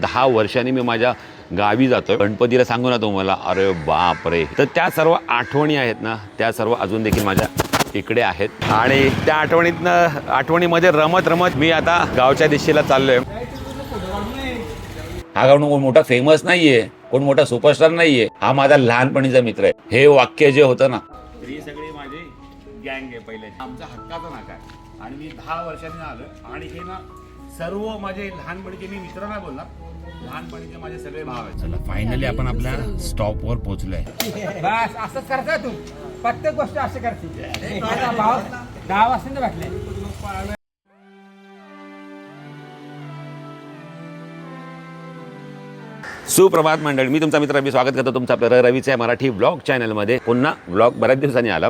दहा वर्षांनी मी माझ्या गावी जातोय. गणपतीला सांगू ना तुम्हाला अरे बाप रे. तर त्या सर्व आठवणी आहेत ना त्या सर्व अजून देखील माझ्या इकडे आहेत. आणि त्या आठवणीतनं आठवणीमध्ये रमत रमत मी आता गावच्या दिशेला चाललोय. हा गाव कोण मोठा फेमस नाहीये कोण मोठा सुपरस्टार नाहीये हा माझा लहानपणीचा मित्र आहे. हे वाक्य जे होतं ना. ही सगळी माझी गँग आहे पहिले आमचा हक्काचा नाका आणि मी दहा वर्षांनी आलो आणि हे ना सर्व माझे लहानपणीचे मी मित्र नाही बोलणार. लहानपणीचे माझे सगळे भाव आहेत. चला फायनली आपण आपल्या स्टॉपवर पोहोचलोय. बस असंच करता तू. प्रत्येक गोष्ट असं करते. माझा भाव दहा वाजता भेटले. सुप्रभात मंडळ मी तुमचा मित्र मी स्वागत करतो तुमचं आपलं रवीच्या मराठी ब्लॉग चॅनलमध्ये पुन्हा ब्लॉग बऱ्याच दिवसांनी आला.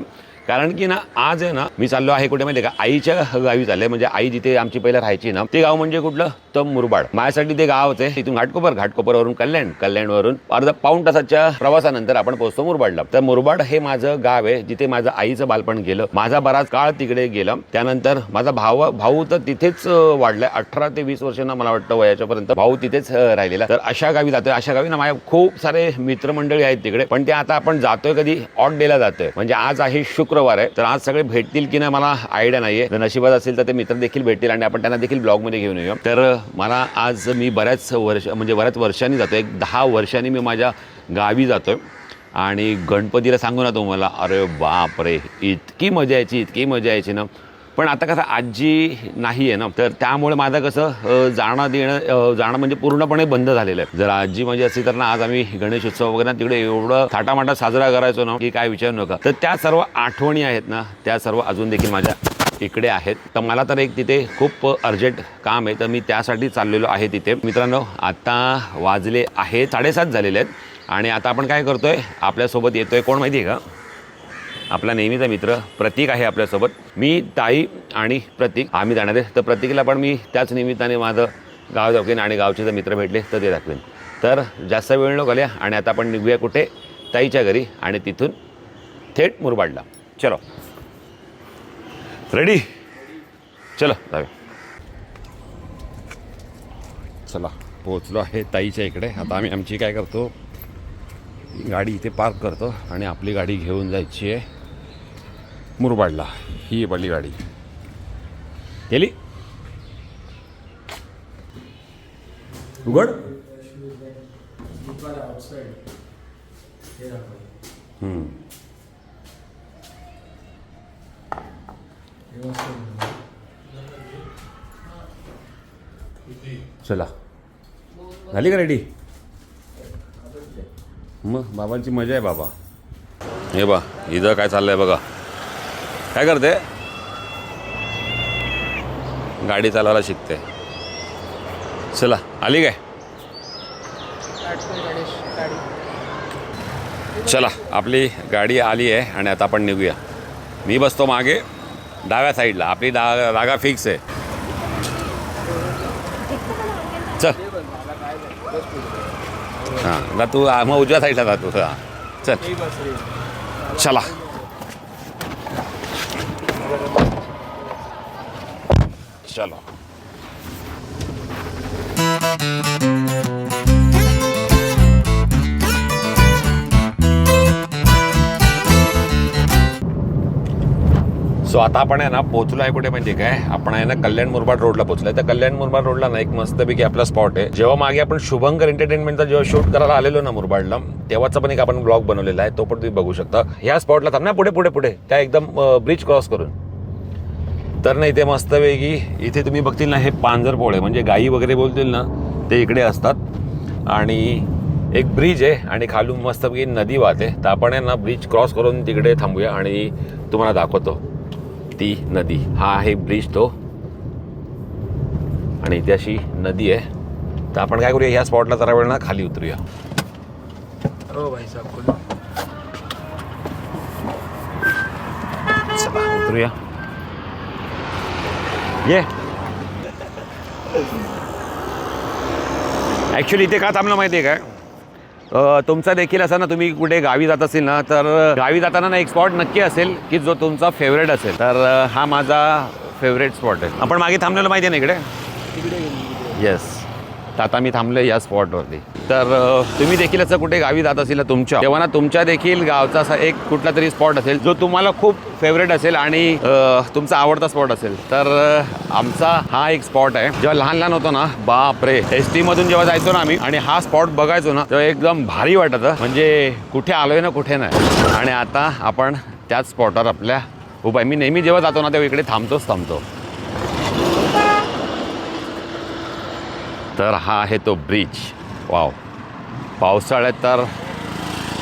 कारण की ना आज आहे ना मी चाललो आहे कुठे माहिती आहे का? आईच्या गावी चालले म्हणजे आई जिथे आमची पहिलं राहायची ना ते गाव म्हणजे कुठलं? तर मुरबाड. माझ्यासाठी ते गाव आहे तिथून घाटकोपर घाटकोपरवरून कल्याण कल्याणवरून अर्धा पाऊण तासाच्या प्रवासानंतर आपण पोहोचतो मुरबाडला. तर मुरबाड हे माझं गाव आहे जिथे माझं आईचं बालपण गेलं. माझा बराच काळ तिकडे गेला. त्यानंतर माझा भाव भाऊ तर तिथेच वाढलाय. अठरा ते वीस वर्षांना मला वाटतं वयाच्या पर्यंत भाऊ तिथेच राहिलेला. तर अशा गावी जातोय. अशा गावी ना माझ्या खूप सारे मित्रमंडळी आहेत तिकडे. पण ते आता आपण जातोय कधी ऑट डेला जातोय. म्हणजे आज आहे शुक्रवार आहे. तर आज सगळे भेटतील की नाही मला आयडिया नाही आहे नशिबात असेल तर ते मित्र देखील भेटतील आणि आपण त्यांना देखील ब्लॉगमध्ये घेऊन येऊया. तर मला आज मी बऱ्याच वर्ष म्हणजे बऱ्याच वर्षांनी जातो एक दहा वर्षांनी मी माझ्या गावी जातो आहे आणि गणपतीला सांगू ना तुम्हाला अरे बाप रे इतकी मजा यायची इतकी मजा यायची ना. पण आता कसं आजी नाही आहे ना. तर त्यामुळे माझं कसं जाणं देणं जाणं म्हणजे पूर्णपणे बंद झालेलं आहे. जर आजी माझी असती तर ना आज आम्ही गणेश उत्सव वगैरे ना तिकडे एवढं थाटामाटा साजरा करायचो ना की काय विचारू नका. तर त्या सर्व आठवणी आहेत ना त्या सर्व अजून देखील माझ्या इकडे आहेत. तर मला तर एक तिथे खूप अर्जंट काम आहे तर मी त्यासाठी चाललेलो आहे तिथे. मित्रांनो आता वाजले आहे साडेसात झालेले आहेत. आणि आता आपण काय करतोय आपल्यासोबत येतोय कोण माहिती आहे का? आपला नेहमीचा मित्र प्रतीक आहे आपल्यासोबत. मी ताई आणि प्रतीक. आम्ही जाणार आहे. तर प्रतीकला पण मी त्याच निमित्ताने माझं गाव दाखवेन आणि गावचे जर मित्र भेटले तर ते दाखवेन. तर जास्त वेळ नको घालूया आणि आता आपण निघूया कुठे? ताईच्या घरी आणि तिथून थेट मुरबाडला. चलो. रेडी चलो जाऊया. चला पोचलो आहे ताईच्या इकडे. आता आम्ही आमची काय करतो? गाडी इथे पार्क करतो आणि आपली गाडी घेऊन जायची आहे. मुरबाडला. ही पडली गाडी गेली उघड चला. झाली का रेडी? मग बाबांची मजा आहे बाबा. हे बा इथं काय चाललंय बघा. काय करते? गाडी चालवायला शिकते. चला आली काय? चला आपली गाडी आली आहे आणि आता आपण निघूया. मी बसतो मागे डाव्या साईडला. आपली डा जागा फिक्स आहे. चल. हां ना तू मग उजव्या साईडला जा तू. हां चल. चला. चलो. सो आता आपण आहे ना पोहोचलो आहे कुठे म्हणजे काय? आपण आहे ना कल्याण मुरबाड रोडला पोहोचलोय तर कल्याण मुरबाड रोडला ना एक मस्तपैकी आपला स्पॉट आहे. जेव्हा मागे आपण शुभंकर एंटरटेनमेंटचा जेव्हा शूट करायला आलेलो ना मुरबाडला तेव्हाचा पण एक आपण ब्लॉग बनवलेला आहे. तो पण तुम्ही बघू शकता. ह्या स्पॉटला थांब ना पुढे पुढे पुढे. त्या एकदम ब्रिज क्रॉस करून. तर ना इथे मस्तपैकी इथे तुम्ही बघतील ना हे पांजर पोळे म्हणजे गाई वगैरे बोलतील ना ते इकडे असतात. आणि एक ब्रिज आहे आणि खालून मस्तपैकी नदी वाहते. तर आपण आहे ना ब्रिज क्रॉस करून तिकडे थांबूया आणि तुम्हाला दाखवतो. ती नदी. हा आहे ब्रिज तो. आणि इथे अशी नदी आहे. तर आपण काय करूया ह्या स्पॉटला जरा वेळ ना खाली उतरूया. हो भाई साहब चला उतरूया. ये ॲक्च्युली इथे का थांबलं माहिती आहे काय तुमचा देखील असा ना तुम्ही कुठे गावी जात असेल ना तर गावी जाताना ना एक स्पॉट नक्की असेल की जो तुमचा फेवरेट असेल. तर हा माझा फेवरेट स्पॉट आहे. आपण मागे थांबलेलो माहिती आहे ना इकडे? येस तर आता मी थांबलो या स्पॉटवरती. तर तुम्ही देखील असं कुठे गावी जात असेल तुमच्या तेव्हा ना तुमच्या देखील गावचा असा एक कुठला तरी स्पॉट असेल जो तुम्हाला खूप फेवरेट असेल आणि तुमचा आवडता स्पॉट असेल. तर आमचा हा एक स्पॉट आहे. जेव्हा लहान लहान होतो ना बाप रे एस टी मधून जेव्हा जायचो ना आम्ही आणि हा स्पॉट बघायचो ना तेव्हा एकदम भारी वाटत म्हणजे कुठे आलोय ना कुठे नाही. आणि आता आपण त्याच स्पॉटवर आपल्या उपाय आहे. मी नेहमी जेव्हा जातो ना तेव्हा इकडे थांबतोच थांबतो. तर हा आहे तो ब्रिज. वाव. पावसाळ्यात तर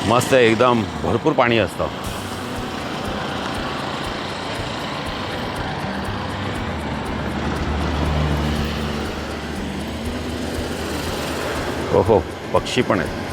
मस्त एकदम भरपूर पाणी असतं. हो हो पक्षी पण आहेत.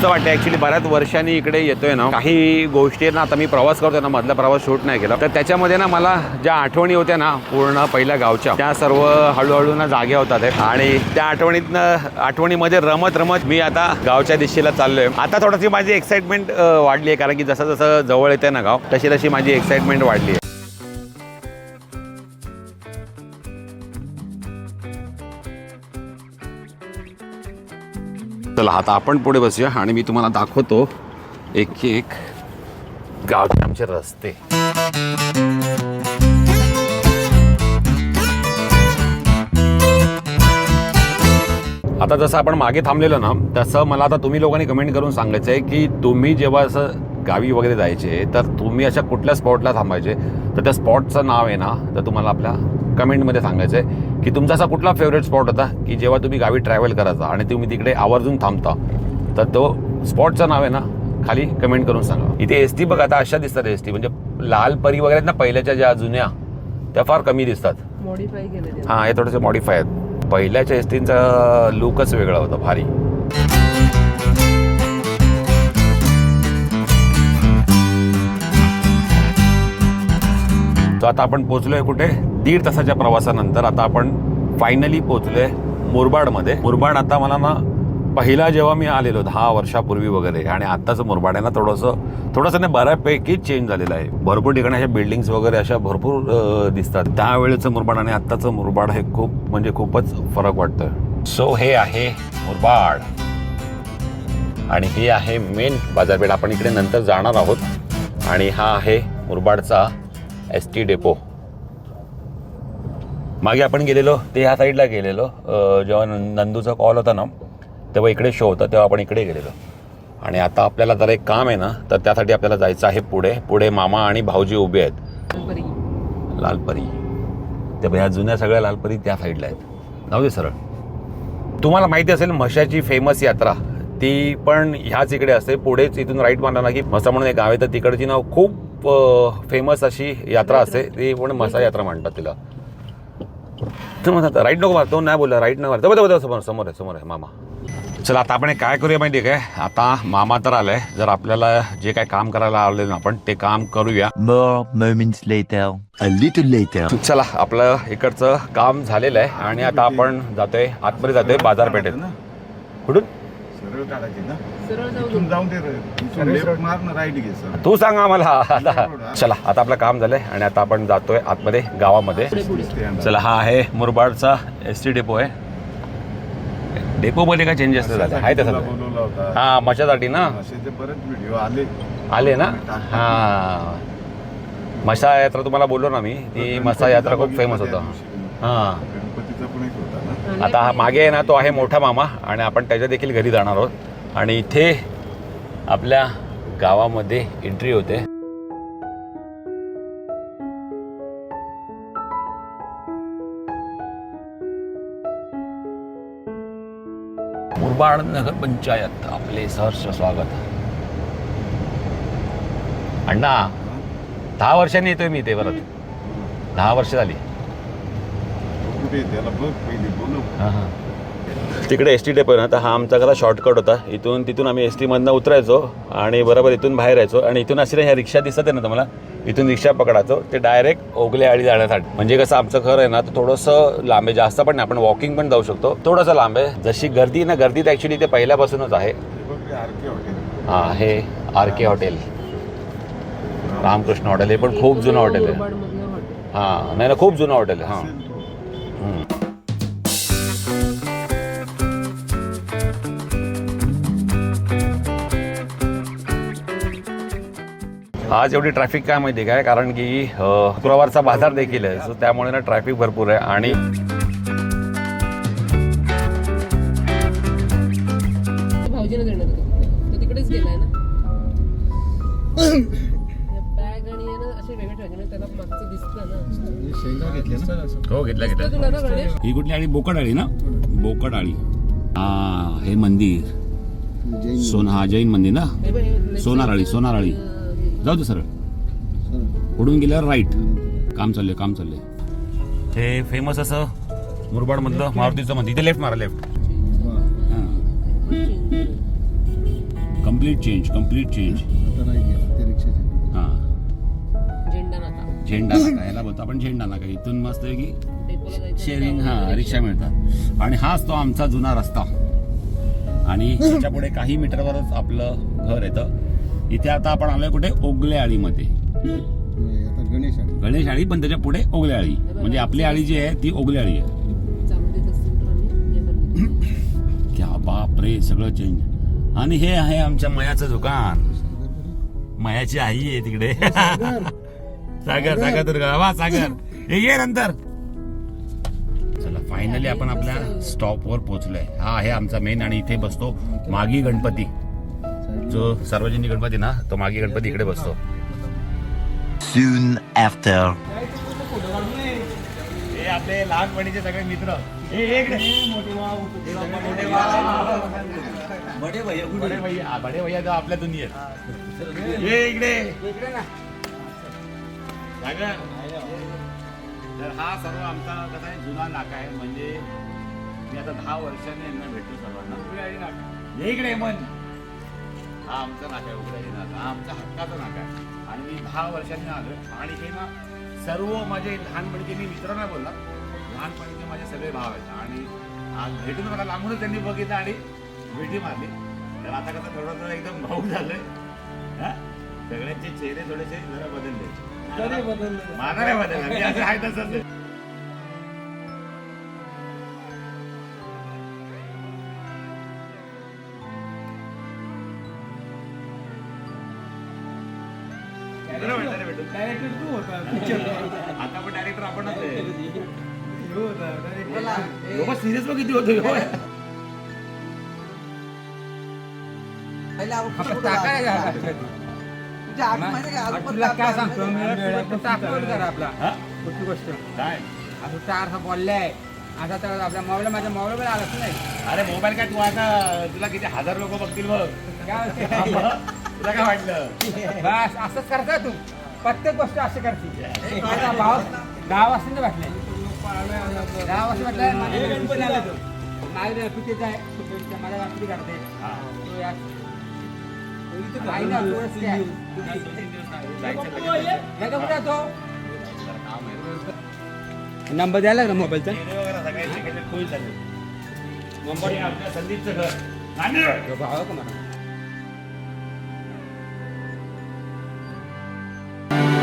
मस्त वाटतं ॲक्च्युली बऱ्याच वर्षांनी इकडे येतोय ना. काही गोष्टी ना आता मी प्रवास करतोय ना मधला प्रवास शूट नाही केला. तर त्याच्यामध्ये ना मला ज्या आठवणी होत्या ना पूर्ण पहिल्या गावच्या त्या सर्व हळूहळू ना जाग्या होतात. आणि त्या आठवणीतनं आठवणीमध्ये रमत रमत मी आता गावच्या दिशेला चाललोय. आता थोडीशी माझी एक्साइटमेंट वाढली आहे कारण की जसं जसं जवळ येते ना गाव तशी तशी माझी एक्साइटमेंट वाढली आहे चला आता आपण पुढे बसूया आणि मी तुम्हाला दाखवतो एक एक गावचे आमचे रस्ते. आता जसं आपण मागे थांबलेलो ना तसं मला आता तुम्ही लोकांनी कमेंट करून सांगायचं आहे की तुम्ही जेव्हा असं गावी वगैरे जायचे तर तुम्ही अशा कुठल्या स्पॉटला थांबायचे? तर त्या स्पॉटचं नाव आहे ना तर तुम्हाला आपल्या कमेंटमध्ये सांगायचं आहे की तुमचा असा कुठला फेवरेट स्पॉट होता की जेव्हा तुम्ही गावी ट्रॅव्हल करायचा आणि तुम्ही तिकडे आवर्जून थांबता? तर तो स्पॉटचं नाव आहे ना खाली कमेंट करून सांगा. इथे एस टी बघा आता अशा दिसतात एस टी म्हणजे लाल परी वगैरे आहेत ना पहिल्याच्या ज्या जुन्या त्या फार कमी दिसतात. हां हे थोडेसे मॉडीफाय आहेत. पहिल्याच्या एस टींचा लुकच वेगळा होता भारी. आता आपण पोहोचलोय कुठे? दीड तासाच्या प्रवासानंतर आता आपण फायनली पोहोचलोय मुरबाडमध्ये. मुरबाड आता मला ना पहिला जेव्हा मी आलेलो दहा वर्षापूर्वी वगैरे आणि आत्ताचं मुरबाड आहे ना थोडंसं थोडंसं नाही बऱ्यापैकी चेंज झालेलं आहे. भरपूर ठिकाणी अशा बिल्डिंग्स वगैरे अशा भरपूर दिसतात. त्यावेळेचं मुरबाड आणि आत्ताचं मुरबाड हे खूप म्हणजे खूपच फरक वाटतं सो हे आहे मुरबाड. आणि हे आहे मेन बाजारपेठ. आपण इकडे नंतर जाणार आहोत. आणि हा आहे मुरबाडचा एस टी डेपो. मागे आपण गेलेलो ते ह्या साईडला गेलेलो. जेव्हा नंदूचा कॉल होता ना तेव्हा इकडे शो होता तेव्हा आपण इकडे गेलेलो. आणि आता आपल्याला जरा एक काम आहे ना तर त्यासाठी आपल्याला जायचं आहे पुढे. पुढे मामा आणि भाऊजी उभे आहेत. परी लालपरी. ते ह्या जुन्या सगळ्या लालपरी त्या साईडला आहेत. जाऊ दे सरळ. तुम्हाला माहिती असेल म्हशाची फेमस यात्रा. ती पण ह्याच इकडे असते. पुढेच इथून राईट मारला ना की म्हसा म्हणून एक गाव आहे. तर तिकडची ना खूप फेमस अशी यात्रा असते. ती पण म्हसा यात्रा म्हणतात तिला. तर म्हणतात राईट नको मार. तो नाही बोलला राईट नाही मार. बघा बघा समोर समोर आहे समोर आहे मामा. चला आता आपण एक काय करूया माहिती आहे काय? आता मामा तर आलाय. जर आपल्याला जे काय काम करायला आले ना आपण ते काम करूया. चला आपलं इकडचं काम झालेलं आहे आणि आता आपण जातोय आतमध्ये जातोय बाजारपेठेत. कुठून? इथून जाऊन ते इथून लेफ्ट मार ना राईट घे सर. तू सांग आम्हाला. आता चला आता आपलं काम झालंय आणि आता आपण जातोय आतमध्ये गावामध्ये. चला हा आहे मुरबाडचा एस टी डेपो आहे. डेपोमध्ये काय चेंजेस झाले. आहे तसं. हा मशासाठी ना? व्हिडिओ आले. आले ना? हा. मशा यात्रा तुम्हाला बोललो ना मी. ती मसा यात्रा खूप फेमस होतं. हां. आता हा मागे आहे ना तो आहे मोठा मामा. आणि आपण त्याच्या देखील घरी जाणार आहोत. आणि इथे आपल्या गावामध्ये एंट्री होते. मुरबाड नगर पंचायत आपले सहर्ष स्वागत. अण्णा दहा वर्षांनी येतोय मी ते परत. दहा वर्ष झाली. हां हां. तिकडे एस टी डेपो ना तर हा आमचा कसा शॉर्टकट होता. इथून तिथून आम्ही एस टीमधनं उतरायचो आणि बरोबर इथून बाहेर यायचो. आणि इथून अशी ह्या रिक्षा दिसत आहे ना तुम्हाला इथून रिक्षा पकडायचो. ते डायरेक्ट ओगले आळी जाण्यासाठी. म्हणजे कसं आमचं घर आहे ना तर थोडंसं लांब आहे जास्त पण नाही. आपण वॉकिंग पण जाऊ शकतो. थोडंसं लांब. आहे जशी गर्दी आहे ना तर ॲक्च्युली ते पहिल्यापासूनच आहे. आर के हा हे R K hotel Ramakrishna hotel हे पण खूप जुनं हॉटेल आहे. हां नाही ना खूप जुनं हॉटेल आहे. हां. आज एवढी ट्रॅफिक काय माहिती काय? कारण की शुक्रवारचा बाजार देखील आहे सो त्यामुळे ना ट्रॅफिक भरपूर आहे आणि भाऊजीने देणार होतं तो तिकडेच गेलाय ना. बॅग आणि आहे ना असे वेगळे ठेवायचे ना त्याला मागचं दिसतं ना. हो घेतला घेतला तुला ना गणेश? ही कुठली आळी बोकड आळी ना? बोकड आळी. हा हे मंदिर. सोन हा जैन मंदिर ना? हे बघ, हे सोनार आळी सोनार आळी. जाऊ दे सरळ. पुढून गेल्यावर राईट काम चाललंय काम चाललंय. हे फेमस असं मुरबाड मधलं मारुतीचं मंदिर इथे लेफ्ट मारा left complete change complete change हा. झेंडा नाका. झेंडा नाका याला बोलतो आपण झेंडा नाका. इथून मस्त आहे की शेअरिंग हा रिक्षा मिळतात. आणि हाच तो आमचा जुना रस्ता. आणि त्याच्या पुढे काही मीटरवरच आपलं घर येतं. इथे आता आपण आलोय कुठे? ओगले आळीमध्ये गणेश आळी. पण त्याच्या पुढे ओगले आळी म्हणजे आपली आळी जी आहे ती ओगले आळी आहे हे. क्या बाप रे सगळं चेंज आणि हे आहे आमच्या मयाचं दुकान. मयाची आई आहे तिकडे. सागर. सागर दुर्गा. वा सागर. हे ये नंतर. चला फायनली आपण आपल्या स्टॉपवर पोहोचलोय. हा आहे आमचा मेन आणि इथे बसतो मागी गणपती. जो सार्वजनिक गणपती ना तो मागी गणपती इकडे बसतो. Soon after. हे आपले लहानपणीचे सगळे मित्र. बडे भैया बडे भैया आपल्या दुनियेत ये इकडे इकडे. ना सागर तर हा सर्व आमचा कसा आहे जुना नाका आहे. म्हणजे मी आता दहा वर्षांनी यांना भेटतो सर्वांना. इकडे मन. हा आमचा नाका उघड्याची नाका हा आमचा हक्काचा नाका आहे. आणि मी दहा वर्षांनी आलोय. आणि हे ना सर्व माझे लहानपणीचे मी मित्र नाही बोलला. लहानपणीचे माझे सगळे भाव आहेत. आणि आज भेटून मला लांबूनच त्यांनी बघितलं आणि भेटी मारली. तर आता कसं थोडं थोडं एकदम भाऊ झालंय? सगळ्यांचे चेहरे थोडेसे जरा बदलले. माझा नाही बदलला. मी असं आहे तसंच आता पण डायरेक्टर आपणच आहे. सिरियस बघ किती होतो काय सांगतो? आपला. हा? कुठली गोष्ट. चार असा बोललाय. आता तर आपल्या मोबाईल माझ्या मोबाईल वर आलाच नाही. अरे मोबाईल काय तू आता तुला किती हजार लोक बघतील बघ. हा? तुला काय वाटलं? बस असंच करता तू. प्रत्येक गोष्ट अशी करते. भाव दहा वाजता भेटले दहा वाजता भेटलाय माझ्या गणपती आला तो. नाही आहे माझ्या गणपती काढते आई ना, तो. नंबर द्यायला ना मोबाईलचा? आपल्या संदीपचं घर. भाव का मला? Thank you.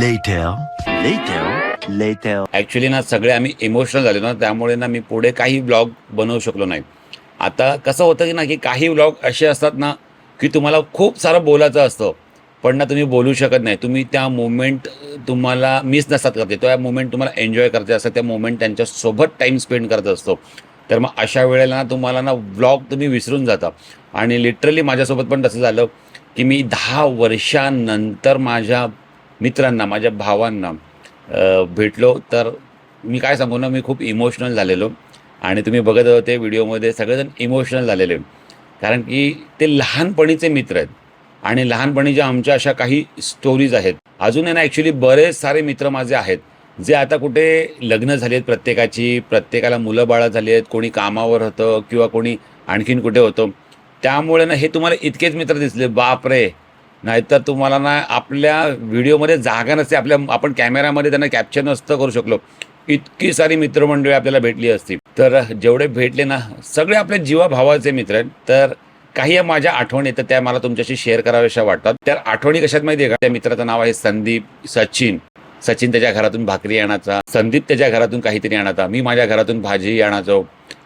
Later. Later. Later. Actually ना सगळे आम्ही इमोशनल झालो ना त्यामुळे ना मी पुढे काही ब्लॉग बनवू शकलो नाही. आता कसं होतं की ना की काही ब्लॉग असे असतात ना की तुम्हाला खूप सारं बोलायचं असतं. पण ना तुम्ही बोलू शकत नाही. तुम्ही त्या मोमेंट तुम्हाला मिस नसतात करते. त्या मोमेंट तुम्हाला एन्जॉय करते असतात. त्या मोमेंट त्यांच्यासोबत टाईम स्पेंड करत असतो. तर मग अशा वेळेला ना तुम्हाला ना व्लॉग तुम्ही विसरून जाता. आणि लिटरली माझ्यासोबत पण तसं झालं की मी दहा वर्षानंतर माझ्या मित्रांना माझ्या भावांना भेटलो तर मी काय सांगू ना मी खूप इमोशनल झालेलो. आणि तुम्ही बघत होते व्हिडिओमध्ये सगळेजण इमोशनल झालेले. कारण की ते लहानपणीचे मित्र आहेत. आणि लहानपणीच्या आमच्या अशा काही स्टोरीज आहेत अजून आहे ना ॲक्च्युली बरेच सारे मित्र माझे आहेत जे आता कुठे लग्न झाली आहेत प्रत्येकाची प्रत्येकाला मुलं बाळं झाली आहेत कोणी कामावर होतं किंवा कोणी आणखीन कुठे होतं. त्यामुळे ना हे तुम्हाला इतकेच मित्र दिसले. बापरे! नाहीतर तुम्हाला ना आपल्या व्हिडिओमध्ये जागा नसते. आपल्या आपण कॅमेऱ्यामध्ये त्यांना कॅप्चर नसतं करू शकलो. इतकी सारी मित्रमंडळी आपल्याला भेटली असती. तर जेवढे भेटले ना सगळे आपल्या जीवाभावाचे मित्र आहेत. तर काही या माझ्या आठवणी तर त्या मला तुमच्याशी शेअर कराव्याशा वाटतात. त्या आठवणी कशात माहिती आहे का? त्या मित्राचं नाव आहे संदीप सचिन. सचिन त्याच्या घरातून भाकरी आणायचा. संदीप त्याच्या घरातून काहीतरी आणायचा. मी माझ्या घरातून भाजी आणायचो.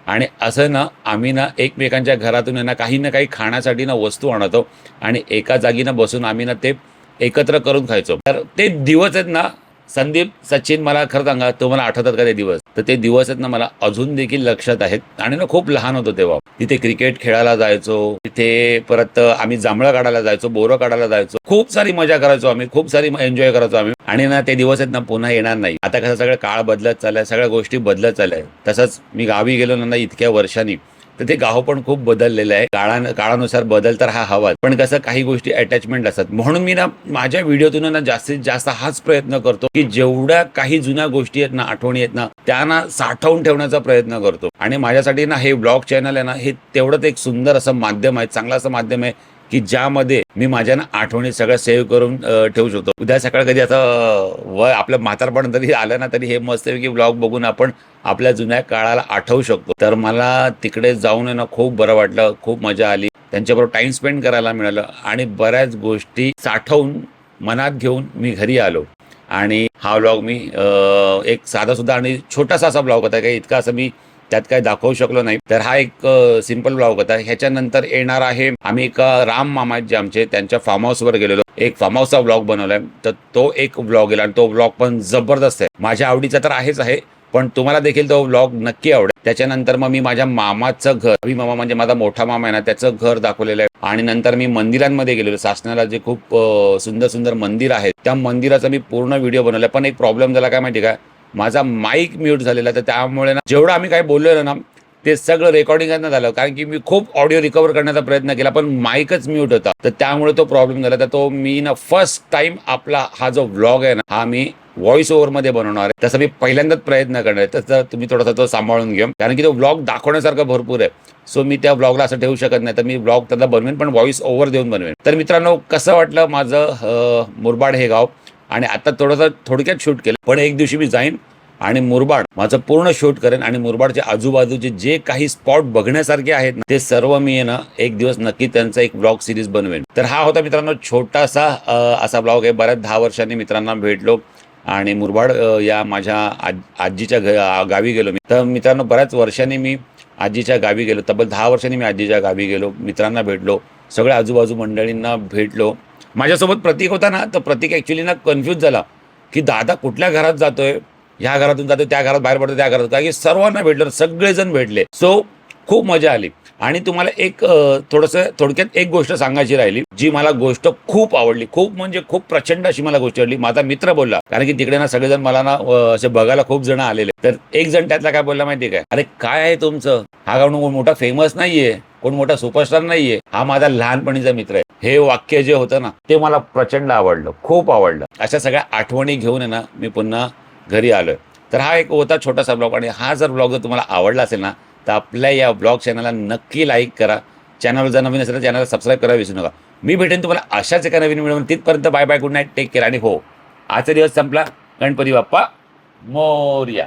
आणि असं ना आम्ही ना एकमेकांच्या घरातून आहे ना काही ना काही खाण्यासाठी ना वस्तू आणतो आणि एका जागी ना बसून आम्ही ना ते एकत्र करून खायचो. तर ते दिवस आहेत ना संदीप सचिन मला खरं सांगा तुम्हाला आठवतात का ते दिवस? तर ते दिवस आहेत ना मला अजून देखील लक्षात आहेत. आणि ना खूप लहान होतो तेव्हा. तिथे क्रिकेट खेळायला जायचो. तिथे परत आम्ही जांभळं काढायला जायचो बोरं काढायला जायचो. खूप सारी मजा करायचो आम्ही खूप सारी एन्जॉय करायचो आम्ही. आणि ना ते दिवस आहेत ना पुन्हा येणार नाही. आता कसं सगळं काळ बदलत चाललाय सगळ्या गोष्टी बदलत चालल्या तसंच मी गावी गेलो ना इतक्या वर्षांनी. तर ते गाव पण खूप बदललेलं आहे. काळान काळानुसार बदल तर हा हवाच. पण कसं काही गोष्टी अटॅचमेंट असतात. म्हणून मी ना माझ्या व्हिडिओतून ना जास्तीत जास्त हाच प्रयत्न करतो की जेवढ्या काही जुन्या गोष्टी आहेत ना आठवणी आहेत ना त्यांना साठवून ठेवण्याचा प्रयत्न करतो. आणि माझ्यासाठी ना हे ब्लॉग चॅनल आहे ना हे तेवढंच एक सुंदर असं माध्यम आहे चांगलं असं माध्यम आहे की ज्यामध्ये मी माझ्या ना आठवणी सगळ्या सेव्ह करून ठेवू शकतो. उद्या सकाळ कधी असं वय आपलं म्हातारपण तरी आलं ना तरी हे मस्त की ब्लॉग बघून आपण आपल्या जुन्या काळाला आठवू शकतो. तर मला तिकडे जाऊन ना खूप बरं वाटलं खूप मजा आली. त्यांच्याबरोबर टाइम स्पेंड करायला मिळालं आणि बऱ्याच गोष्टी साठवून मनात घेऊन मी घरी आलो. आणि हा ब्लॉग मी एक साधा सुद्धा आणि छोटासा असा ब्लॉग होता काही इतका असं मी त्यात काही दाखवू शकलो नाही. तर हा एक सिंपल ब्लॉग होता. ह्याच्यानंतर येणार आहे आम्ही एका राम मामा जे आमचे त्यांच्या फार्म हाऊसवर गेलेलो. एक फार्म हाऊसचा ब्लॉग बनवलाय. तर तो एक ब्लॉग गेला आणि तो ब्लॉग पण जबरदस्त आहे. माझ्या आवडीचा तर आहेच आहे पण तुम्हाला देखील तो व्लॉग नक्की आवडेल. त्याच्यानंतर मग मी माझ्या मामाचं घर अभि मामा म्हणजे माझा मोठा मामा आहे ना त्याचं घर दाखवलेलं आहे. आणि नंतर मी मंदिरांमध्ये गेलेलो. शासनाला जे खूप सुंदर सुंदर मंदिर आहेत त्या मंदिराचा मी पूर्ण व्हिडिओ बनवला पण एक प्रॉब्लेम झाला काय माहिती का? माझा माईक म्यूट झालेला तर त्यामुळे ना जेवढं आम्ही काय बोललेलो ना ते सगळं रेकॉर्डिंग झालं कारण की मी खूप ऑडिओ रिकवर करण्याचा प्रयत्न केला पण माईकच म्यूट होता. तर त्यामुळे तो प्रॉब्लेम झाला. तर तो मी ना फर्स्ट टाइम आपला हा जो व्लॉग आहे ना हा मी व्हॉइस ओव्हरमध्ये बनवणार आहे. तसं मी पहिल्यांदाच प्रयत्न करणार आहे. तसं तुम्ही थोडासा तो सांभाळून घ्या कारण की तो व्लॉग दाखवण्यासारखं भरपूर आहे. सो मी त्या ब्लॉगला असं ठेवू शकत नाही. तर मी ब्लॉग त्याला बनवेन पण व्हॉइस ओव्हर देऊन बनवेन. तर मित्रांनो कसं वाटलं माझं मुरबाड हे गाव? आणि आता थोडंसं थोडक्यात शूट केलं. पण एक दिवशी मी जाईन आणि मुरबाड माझं पूर्ण शूट करेन आणि मुरबाडच्या आजूबाजूचे जे काही स्पॉट बघण्यासारखे आहेत ना ते सर्व मी ना एक दिवस नक्की त्यांचा एक ब्लॉग सिरीज बनवेन. तर हा होता मित्रांनो छोटासा असा ब्लॉग आहे. बऱ्याच दहा वर्षांनी मित्रांना भेटलो आणि मुरबाड या माझ्या आज आजीच्या घ गावी गेलो मी. तर मित्रांनो बऱ्याच वर्षांनी मी आजीच्या गावी गेलो. तब्बल दहा वर्षांनी मी आजीच्या गावी गेलो मित्रांना भेटलो सगळ्या आजूबाजू मंडळींना भेटलो माझ्यासोबत प्रतीक होता ना तर प्रतीक ॲक्च्युली ना कन्फ्यूज झाला की दादा कुठल्या घरात जातोय? ह्या घरातून जातो त्या घरात बाहेर पडतो त्या घरात कारण की सर्वांना भेटलं सगळेजण भेटले. सो खूप मजा आली. आणि तुम्हाला एक थोडंसं थोडक्यात एक गोष्ट सांगायची राहिली जी मला गोष्ट खूप आवडली. खूप म्हणजे खूप प्रचंड अशी मला गोष्ट आवडली. माझा मित्र बोलला कारण की तिकडे ना सगळेजण मला ना असे बघायला खूप जण आलेले. तर एक जण त्यातला काय बोलला माहिती काय? अरे काय आहे तुमचं? हा कारण कोण मोठा फेमस नाहीये कोण मोठा सुपरस्टार नाहीये हा माझा लहानपणीचा मित्र आहे. हे वाक्य जे होतं ना ते मला प्रचंड आवडलं खूप आवडलं. अशा सगळ्या आठवणी घेऊन आहे ना मी पुन्हा घरी आलोय. तर हा एक होता छोटासा ब्लॉग आणि हा जर ब्लॉग जर तुम्हाला आवडला असेल ना तर आपल्या या ब्लॉग चॅनलला नक्की लाईक करा. चॅनल जर नवीन असेल तर चॅनलला सबस्क्राईब करा विसरू नका. मी भेटेन तुम्हाला अशाच एका नवीन मिळून तिथपर्यंत bye bye good night take care आणि हो आजचा दिवस संपला. गणपती बाप्पा मोर्या.